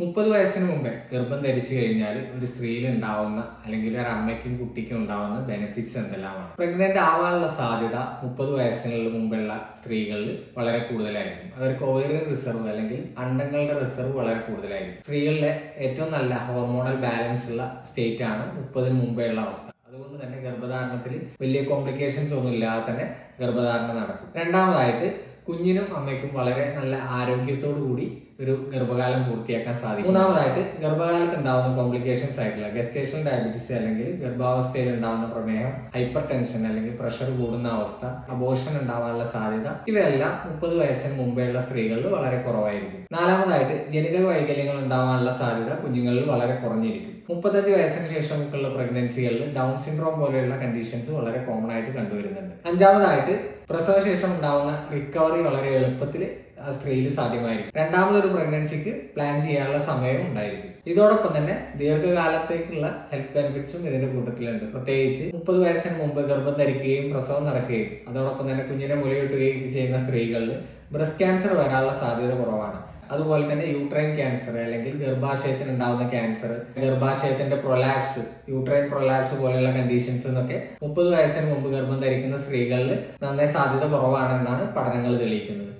മുപ്പത് വയസ്സിന് മുമ്പേ ഗർഭം ധരിച്ചു കഴിഞ്ഞാൽ ഒരു സ്ത്രീയിൽ ഉണ്ടാവുന്ന അല്ലെങ്കിൽ ഒരു അമ്മയ്ക്കും കുട്ടിക്കും ഉണ്ടാവുന്ന ബെനിഫിറ്റ്സ് എന്തെല്ലാമാണ്? പ്രഗ്നന്റ് ആവാനുള്ള സാധ്യത മുപ്പത് വയസ്സിന് മുമ്പുള്ള സ്ത്രീകളിൽ വളരെ കൂടുതലായിരിക്കും. അവർക്ക് ഓയിലിൻ റിസർവ് അല്ലെങ്കിൽ അണ്ടങ്ങളുടെ റിസർവ് വളരെ കൂടുതലായിരിക്കും. സ്ത്രീകളുടെ ഏറ്റവും നല്ല ഹോർമോണൽ ബാലൻസ് ഉള്ള സ്റ്റേറ്റ് ആണ് മുപ്പതിന് മുമ്പേ ഉള്ള അവസ്ഥ. അതുകൊണ്ട് തന്നെ ഗർഭധാരണത്തിൽ വലിയ കോംപ്ലിക്കേഷൻസ് ഒന്നും ഇല്ലാതെ തന്നെ ഗർഭധാരണം നടക്കും. രണ്ടാമതായിട്ട് കുഞ്ഞിനും അമ്മയ്ക്കും വളരെ നല്ല ആരോഗ്യത്തോടു കൂടി ഒരു ഗർഭകാലം പൂർത്തിയാക്കാൻ സാധിക്കും. മൂന്നാമതായിട്ട് ഗർഭകാലത്ത് ഉണ്ടാവുന്ന കോംപ്ലിക്കേഷൻസ് ആയിട്ടുള്ള ഗസ്റ്റേഷൻ ഡയബറ്റീസ് അല്ലെങ്കിൽ ഗർഭാവസ്ഥയിൽ ഉണ്ടാവുന്ന പ്രമേഹം ഹൈപ്പർ ടെൻഷൻ അല്ലെങ്കിൽ പ്രഷർ കൂടുന്ന അവസ്ഥ അബോഷൻ ഉണ്ടാവാനുള്ള സാധ്യത ഇവയെല്ലാം മുപ്പത് വയസ്സിന് മുമ്പേയുള്ള സ്ത്രീകളിൽ വളരെ കുറവായിരിക്കും. നാലാമതായിട്ട് ജനിതക വൈകല്യങ്ങൾ ഉണ്ടാവാനുള്ള സാധ്യത കുഞ്ഞുങ്ങളിൽ വളരെ കുറഞ്ഞിരിക്കും. മുപ്പത്തഞ്ച് വയസ്സിന് ശേഷമുള്ള പ്രഗ്നൻസികളിൽ ഡൗൺ സിൻഡ്രോം പോലെയുള്ള കണ്ടീഷൻസ് വളരെ കോമൺ ആയിട്ട് കണ്ടുവരുന്നുണ്ട്. അഞ്ചാമതായിട്ട് പ്രസവശേഷം ഉണ്ടാവുന്ന റിക്കവറി വളരെ എളുപ്പത്തിൽ ആ സ്ത്രീയിൽ സാധ്യമായിരിക്കും. രണ്ടാമതൊരു പ്രഗ്നൻസിക്ക് പ്ലാൻ ചെയ്യാനുള്ള സമയവും ഉണ്ടായിരിക്കും. ഇതോടൊപ്പം തന്നെ ദീർഘകാലത്തേക്കുള്ള ഹെൽത്ത് ബെനിഫിറ്റ്സും ഇതിന്റെ കൂട്ടത്തിലുണ്ട്. പ്രത്യേകിച്ച് മുപ്പത് വയസ്സിന് മുമ്പ് ഗർഭം ധരിക്കുകയും പ്രസവം നടക്കുകയും അതോടൊപ്പം തന്നെ കുഞ്ഞിനെ മുലയൂട്ടുകയും ചെയ്യുന്ന സ്ത്രീകളിൽ ബ്രസ്റ്റ് ക്യാൻസർ വരാനുള്ള സാധ്യത കുറവാണ്. അതുപോലെ തന്നെ യൂട്രൈൻ ക്യാൻസർ അല്ലെങ്കിൽ ഗർഭാശയത്തിന് ഉണ്ടാകുന്ന ക്യാൻസർ ഗർഭാശയത്തിന്റെ പ്രൊലാപ്സ് യൂട്രൈൻ പ്രൊലാപ്സ് പോലെയുള്ള കണ്ടീഷൻസ് എന്നൊക്കെ മുപ്പത് വയസ്സിന് മുമ്പ് ഗർഭം ധരിക്കുന്ന സ്ത്രീകളിൽ നന്നായി സാധ്യത കുറവാണെന്നാണ് പഠനങ്ങൾ തെളിയിക്കുന്നത്.